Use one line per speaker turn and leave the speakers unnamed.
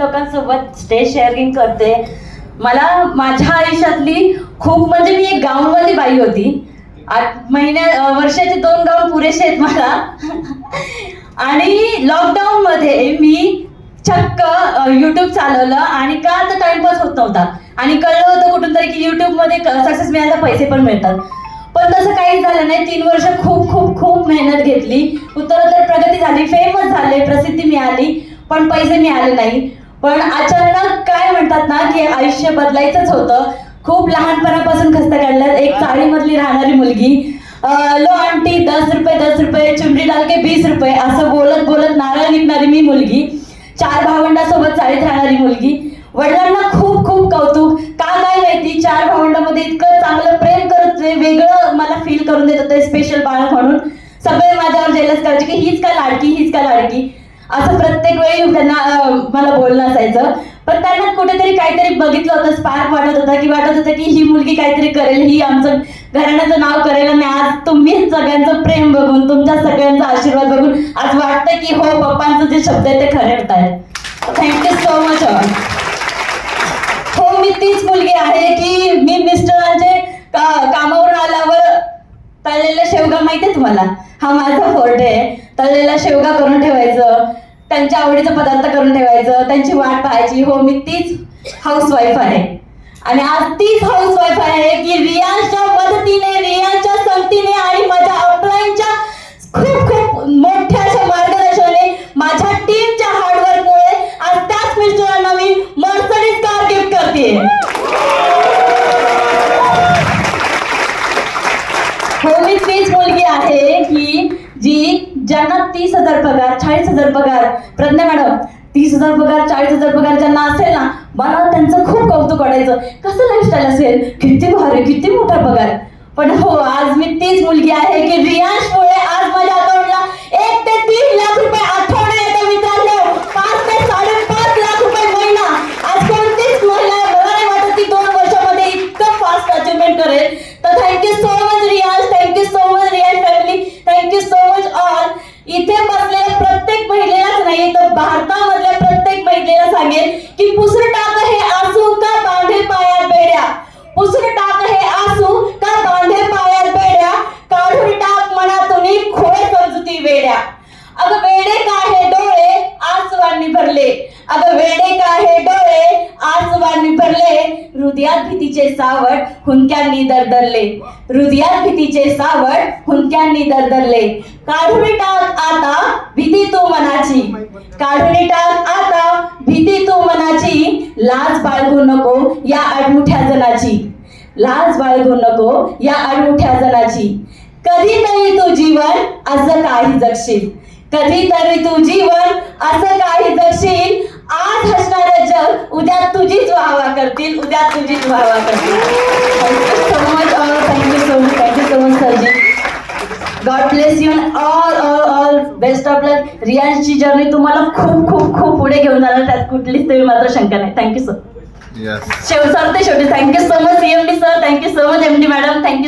लोकांसोबत stage sharing करते. मला माझ्या आयुष्यातली खूप म्हणजे मी एक गाऊनवाली बाई होती. आठ महिन्या वर्षाचे दोन गाऊन पुरेसे आहेत मला. आणि लॉकडाऊन मध्ये मी चक्क युट्यूब चालवलं आणि का तर टाइमपास होत नव्हता. आणि कळलं होतं कुठून तरी की युट्यूबमध्ये सक्सेस मिळायला पैसे पण मिळतात. पण तसं काही झालं नाही. तीन वर्ष खूप खूप खूप मेहनत घेतली. उत्तरोत्तर प्रगती झाली फेमस झाले प्रसिद्धी मिळाली. पण पैसे मिळाले नाही. पण अचानक काय म्हणतात ना की आयुष्य बदलायचंच होतं. खूप लहानपणापासून खस्त काढल्यात. एक चाळीमधली राहणारी मुलगी लो आंटी दस रुपये दस रुपये चुंडी डाल के बीस रुपये असं बोलत बोलत नारळ निघणारी मी मुलगी चार भावंडासोबत चाळीत राहणारी मुलगी. वडिलांना खूप खूप कौतुक. का काय माहिती चार भावंडामध्ये इतकं चांगलं प्रेम करत वेगळं मला फील करून देत होते स्पेशल बाळ म्हणून. सगळे माझ्यावर जेलस करायचे की हीच का लाडकी हीच का लाडकी? असं प्रत्येक वेळी त्यांना मला बोलणं असायचं. पण त्यांना कुठेतरी काहीतरी बघितलं होतं स्पार्क वाटत होता की वाटत होतं की ही मुलगी काहीतरी करेल ही आमचं घराण्याचं नाव करेल आणि आज तुम्ही सगळ्यांचं प्रेम बघून तुमच्या सगळ्यांचा आशीर्वाद बघून आज वाटतं की हो पप्पांचं जे शब्द आहे ते खरे होत आहेत. थँक्यू सो मच हो मी तीच मुलगी आहे की मी मिस्टरांचे का- कामावरून आल्यावर तळलेला शेवगा माहितीये तुम्हाला? हा माझा फोर्ट आहे. तळलेला शेवगा करून ठेवायचं. त्यांच्या आवडीचा पदार्थ करून ठेवायचं त्यांची वाट पाहायची. हो मी तीच हाऊस वाईफ आहे. आणि आज तीच हाऊस वाईफ आहे ज्यांना तीस हजार पगार चाळीस हजार पगार प्रज्ञा मॅडम तीस हजार पगार चाळीस हजार पगार ज्यांना असेल ना मला त्यांचं खूप कौतुक वाटायचं. कसं लाईफस्टाईल असेल? किती भारी किती मोठा पगार. पण हो आज मी तीच मुलगी आहे की रियाश सांगेल की पुसर टाक हे आसू का बांधे पायात बेड्या? पुसर टाक हे आसू का बांधे पायात बेड्या? काढून टाक मनातून खोळे समजुती वेड्या. अग वेडे का हे डोळे आसवांनी भरले? अग वेडे का हे डोळे आसवांनी भरले? हृदयात भीतीचे सावट हुंक्यांनी दरदरले. हृदयात भीतीचे सावट हुंक्यांनी दरदरले. काढून टाक आता भीती तू मनाची. काढून टाक आता लाज बाळगू नको या अडमुठ्या जनाची. लाज बाळगू नको या अडमुठ्या जनाची. कधीतरी तू जीवन असं काही जगशील. कधीतरी तू जीवन असं काही जगशील. आज हसणारं जग उद्या तुझीच वाहवा करतील. उद्या तुझीच वाहवा करतील. Thank you so much thank you so much thank you so much सरजी God bless you all all all best of luck रियांची journey तुम्हाला खूप खूप खूप पुढे घेऊन जाणार. त्यात कुठलीच तरी मात्र शंका नाही. Thank you sir
Yes.
शेव सर ते शेवटी. Thank you so much CMD sir thank you so much MD madam thank you